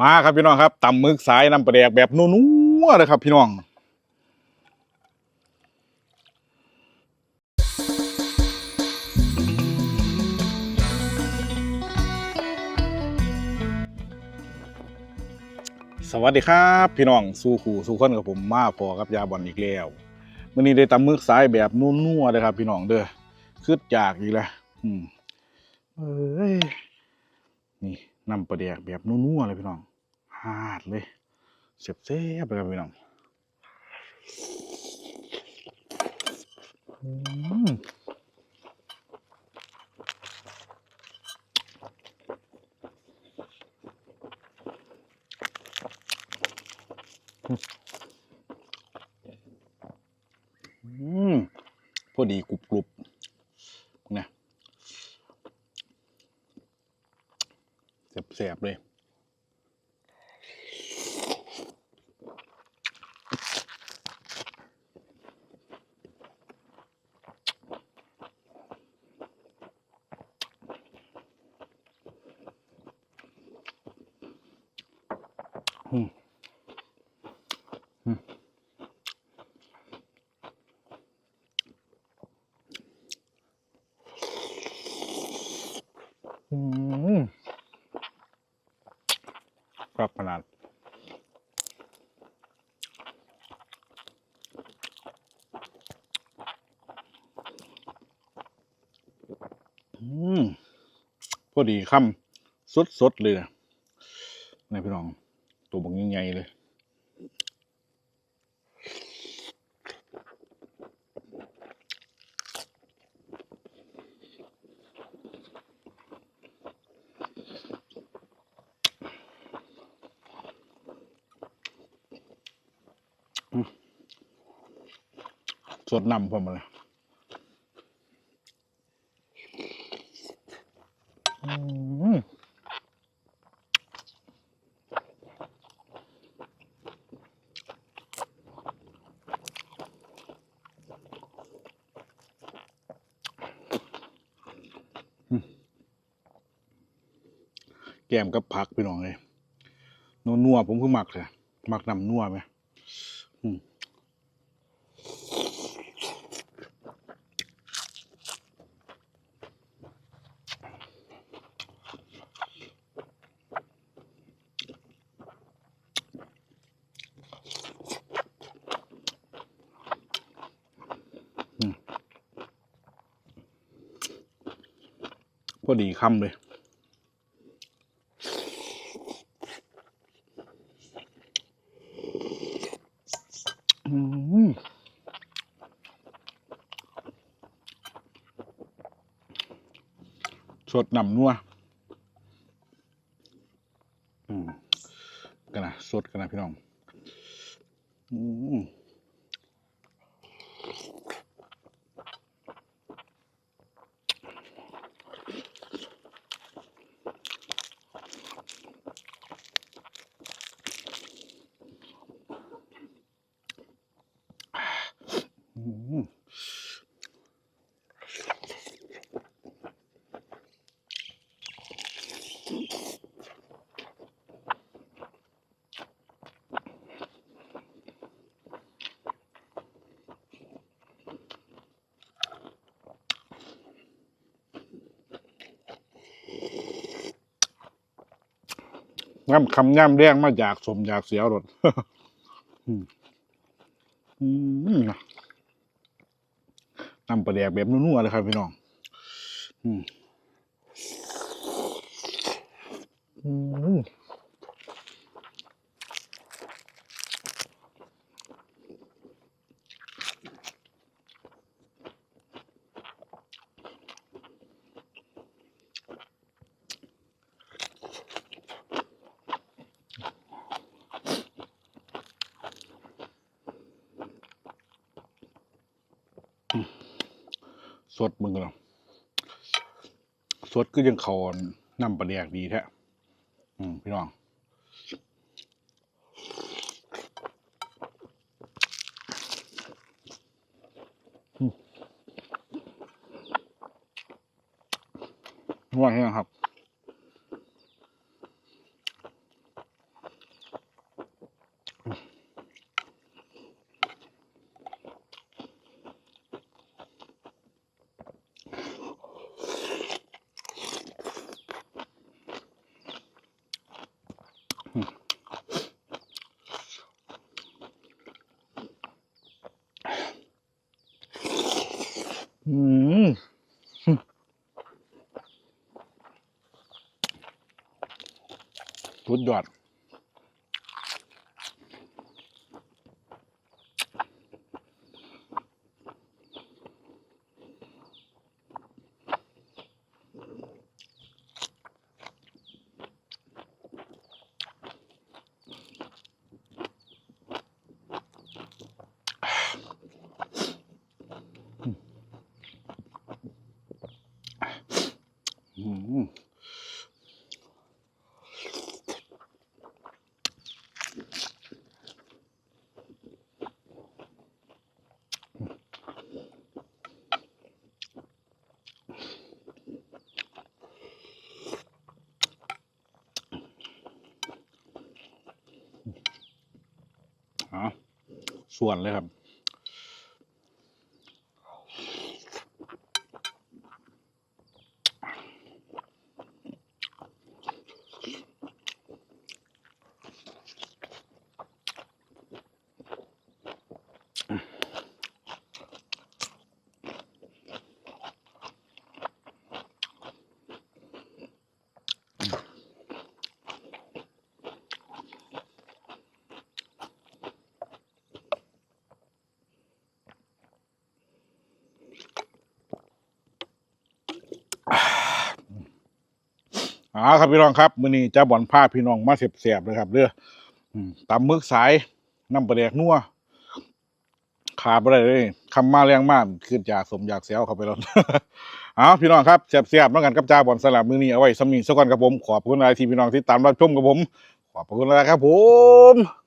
มาครับพี่น้องครับตำมึกสายน้ำปลาแดกแบบนัวๆเลยครับ พี่น้องสวัสดีครับพี่น้องสู้ขู่สู้คนกับผมมาพอกับยาบอลอีกแล้วมื่อนี้ได้ตำมึกสายแบบนัวๆเลยครับ พี่น้องเด้อคืดจากอีกแล้วอืมเอ้ย น้ำปลาแดกแบบนัวๆเลยพี่น้องฮาดเลยเสียบเสียบเลยครับพี่น้องอืมพอดีกรุบกรุบๆนะ เสียบๆเลยอืมอืมอืมครับขนาดอืม พอดีคำสดๆเลยนะนี่พี่น้อง ตัวบักใหญ่เลย สดน้ำพอมมาเลยอืม แกมกับผักพี่น้องเลยนัวๆผมคือหมักเลยหมักน้ำนัวไหมอืม พ อดีคำเลย อืมสดนำนัวกันนะสดกันนะพี่น้อง อืมอืม ง่ำคำย่ำแรงมาจากสมอยากเสียวรถน้ำปลาแดกแบบนัวๆเลยครับพี่น้อง อืมอืม สดมึงกันเนาสดก็ยังเขาน้ำปลาแดกดีแท้ อืมพี่น้องนวดให้นะครับ อืมสุดยอด อืมเอ๋อ ส่วนเลยครับ เอ๋อครับพี่น้องครับมื้อนี้จะบ่อนผ้าพี่น้องมาเสียบๆเลยครับเด้อตำมึกสายน้ำปลาแดกนัวขาดบ่ได้เลยคำมาแรงมากขึ้นจากสมอยากเสียวเข้าไปแล้วเอาพี่น้องครับเสียบๆแล้วกันกับจ้าบ่อนสลับมื้อนี้เอาไว้สมีสักก่อนครับผม ขอบคุณอะไรที่พี่น้องที่ตามรับชมกับผม ขอบคุณอะไรครับผม